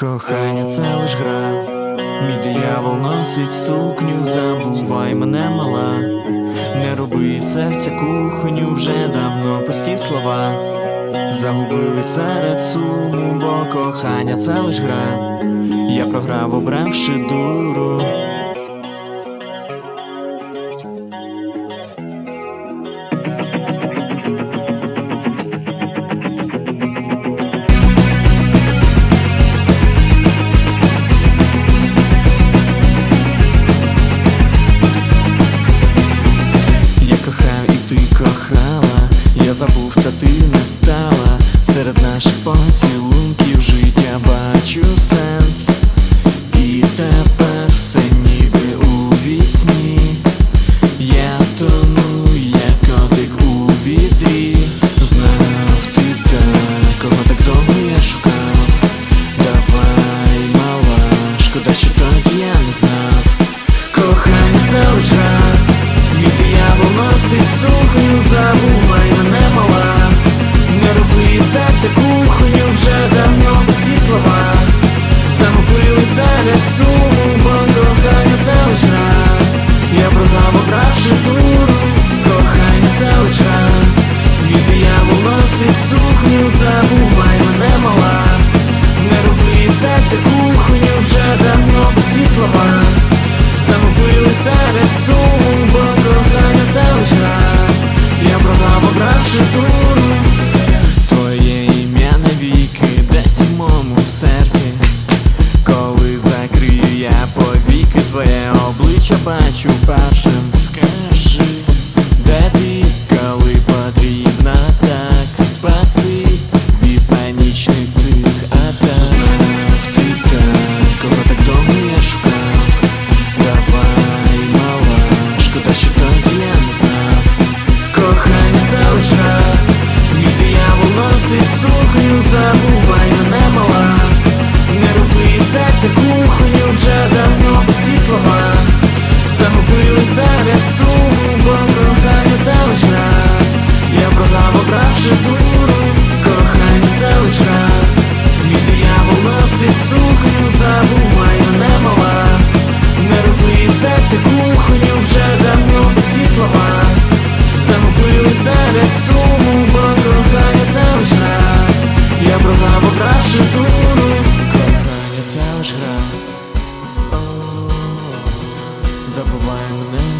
Кохання це лиш гра, мій диявол носить сукню, забувай мене мала, не роби серця кухню, вже давно пусті слова, загубили серед суму, бо кохання це лиш гра, я програв, обравши дуру. Забув, та ти не стала. Серед наших поцілунків життя бачу сенс. І тепер носить сукню, забувай мене мала. Не роби із серця кухню, вже давно пусті слова. Загубили серед суму, бо кохання це лиш Я програв, обравши дуру Кохання це гра. Мій диявол носить сукню, забувай мене мала. Не роби із серця кухню, вже давно пусті слова моєму серці, коли закрию я повіки, твоє обличчя бачу першим. Скажи, де ти, коли потрібна, так спаси від панічних цих атак. Ти так, кого так довго я шукав, давай мала, шкода, що так я не знав, кохання це від я носить сухню, забувай мене Не роби цю кухню вже давно пусті слова. Загубили заряд суму, кохання це Я продав, обравши дуру, кохання це лиш це лиш мене.